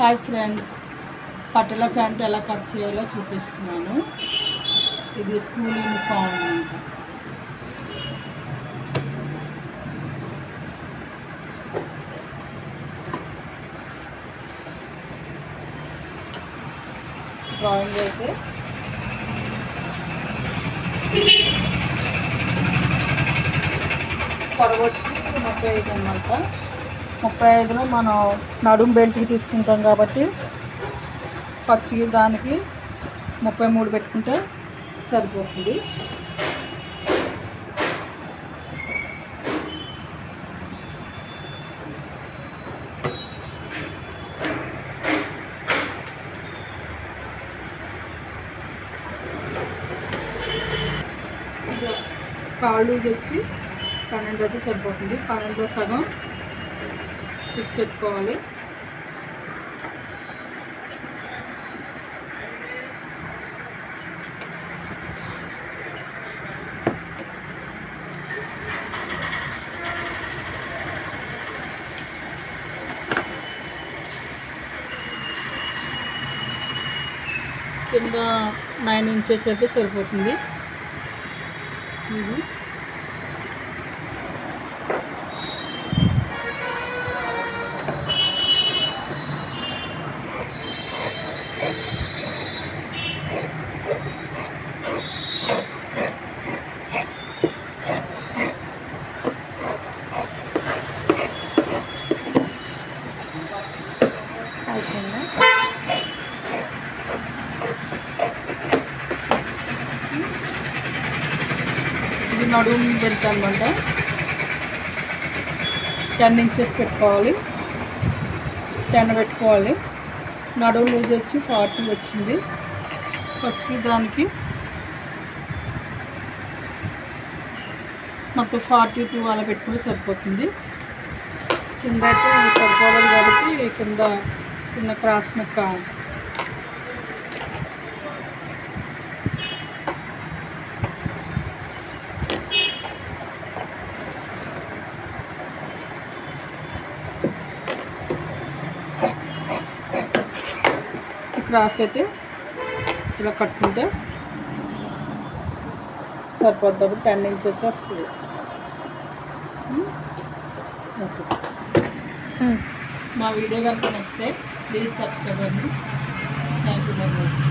Hi friends. పట్టెల pant ఎలా cut చేయాలో చూపిస్తున్నాను. ఇది స్కూల్ యూనిఫామ్ అంట డ్రాయింగ్ అయితే. పొడవు ముప్పై ఐదు అనమాట ముప్పై ఐదులో మనం నడుము బెల్ట్కి తీసుకుంటాం కాబట్టి ఖర్చుకి దానికి ముప్పై మూడు పెట్టుకుంటే సరిపోతుంది. కాళ్ళు వచ్చి పన్నెండు అయితే సరిపోతుంది. పన్నెండులో సగం సిక్స్ పెట్టుకోవాలి కింద నైన్ ఇంచెస్ అయితే సరిపోతుంది. ఇది. నడుము బెల్ట్ అనమాట టెన్ ఇంచెస్ పెట్టుకోవాలి. టెన్ పెట్టుకోవాలి. నడుము లూజ్ వచ్చి ఫార్టీ వచ్చింది. వచ్చి దానికి మొత్తం ఫార్టీ టూ అలా పెట్టుకుంటే సరిపోతుంది. కింద అయితే సరిపోవాలి కాబట్టి కింద చిన్న క్రాస్ ముక్క. క్రాస్ అయితే ఇలా కట్టుకుంటే సరిపోద్ది. టెన్ ఇంచెస్ వస్తుంది. ఓకే. మా వీడియో కనుక నచ్చితే ప్లీజ్ సబ్స్క్రైబ్ అండి. Thank you very much